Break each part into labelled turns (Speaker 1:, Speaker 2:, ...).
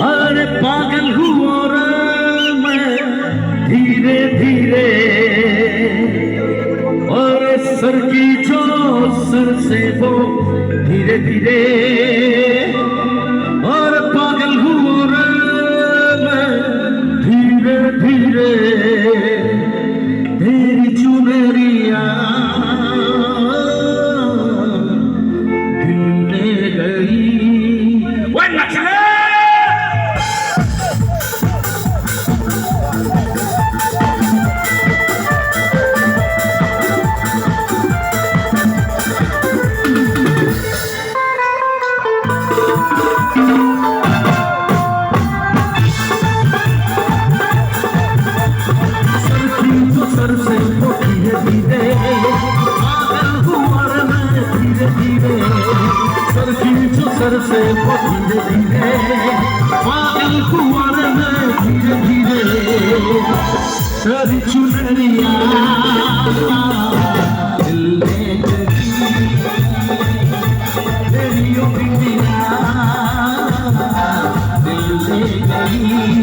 Speaker 1: अरे पागल हुआ मैं धीरे धीरे। और सर की जो सर से वो धीरे धीरे। और पागल हुआ मैं धीरे धीरे। तेरी चुनरिया गई। से वो धीरे धीरे पागल हुआ रे मैं धीरे धीरे सर की जो सर से वो धीरे धीरे पागल हुआ रे मैं धीरे धीरे सर चुनरिया う。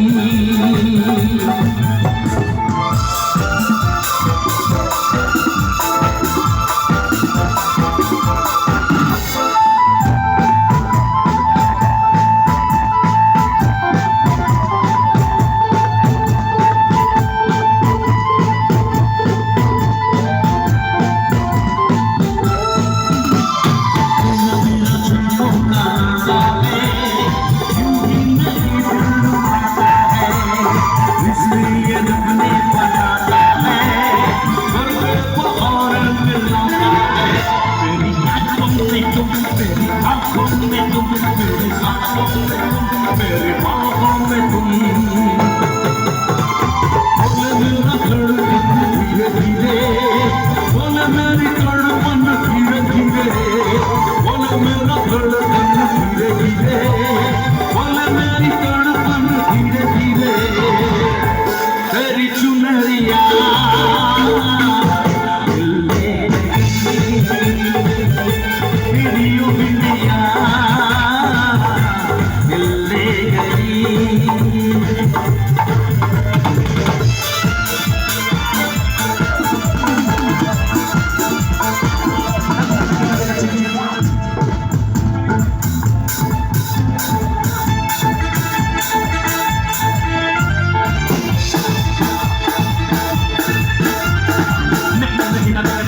Speaker 1: मेरी बाहों में तुम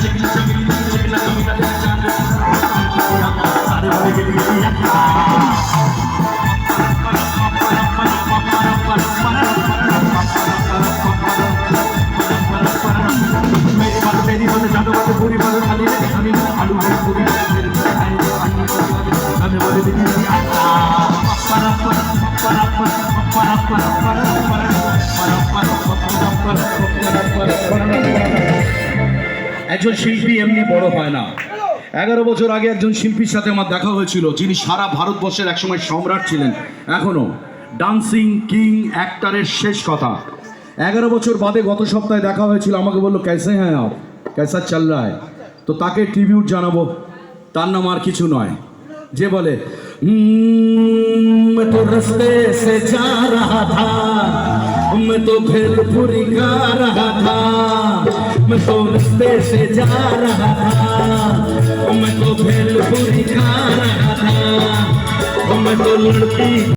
Speaker 1: Chicken
Speaker 2: একজন শিল্পী এমনি বড় হয় না। এগারো বছর আগে একজন শিল্পীর সাথে আমার দেখা হয়েছিল, যিনি সারা ভারতবর্ষের একসময় সম্রাট ছিলেন। এখনও ডান্সিং, কিং, অ্যাক্টারের শেষ কথা। এগারো বছর বাদে গত সপ্তাহে দেখা হয়েছিল, আমাকে বলল ক্যাসে হ্যাঁ আর कैसा चल रहा है তো তাকে ট্রিবিউট জানাবো তার নাম আর কিছু নয় যে বলে "हम्म, मैं तो रास्ते से जा रहा था मैं तो भेलपुरी गा रहा था मैं तो रास्ते से जा रहा था मैं तो भेलपुरी गा रहा था मैं तो लड़की